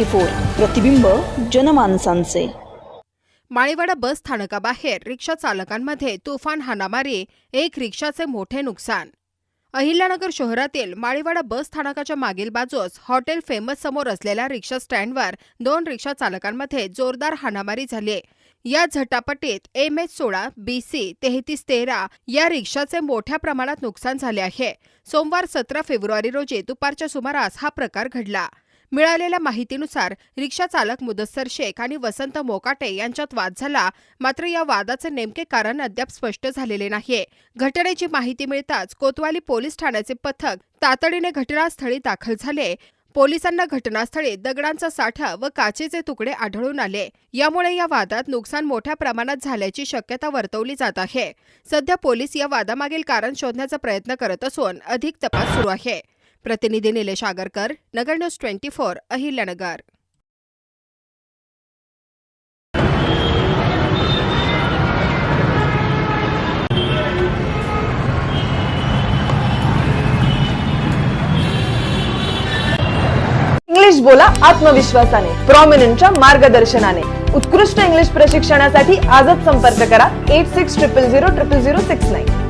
Fifty four प्रतिबिंब जनमानसांचे. माळीवाडा बस स्थानकाबाहेर रिक्षा चालकांमध्ये तुफान हाणामारी एक रिक्षाचे मोठे नुकसान. अहिल्यानगर शहरातील माळीवाडा बस स्थानकाच्या मागील बाजूस हॉटेल फेमस समोर असलेल्या रिक्षा स्टँडवर दोन रिक्षा चालकांमध्ये जोरदार हाणामारी झाली या झटापटीत एम एच सोळा बी सी तेहतीस तेरा या रिक्षाचे मोठ्या प्रमाणात नुकसान झाले आहे. सोमवार सतरा फेब्रुवारी रोजी दुपारच्या सुमारास हा प्रकार घडला. मिळालेल्या माहितीनुसार रिक्षा चालक मुदस्सर शेख आणि वसंत मोकाटे यांच्यात वाद झाला. मात्र या वादाचे नेमके कारण अद्याप स्पष्ट झालेले नाही घटनेची माहिती मिळताच कोतवाली पोलीस ठाण्याचे पथक तातडीने घटनास्थळी दाखल झाले. पोलिसांना घटनास्थळी दगडांचा साठा व काचेचे तुकडे आढळून आले. यामुळे या वादात नुकसान मोठ्या प्रमाणात झाल्याची शक्यता वर्तवली जात आहे. सध्या पोलीस या वादामागील कारण शोधण्याचा प्रयत्न करत असून अधिक तपास सुरू आहे. प्रतिनिधी Nilesh Agarkar Nagar news twenty four Ahilyanagar. English बोला आत्मविश्वासाने प्रॉमिनंटच्या मार्गदर्शनाने. उत्कृष्ट इंग्लिश प्रशिक्षणासाठी आजच संपर्क करा eight six triple zero triple zero six nine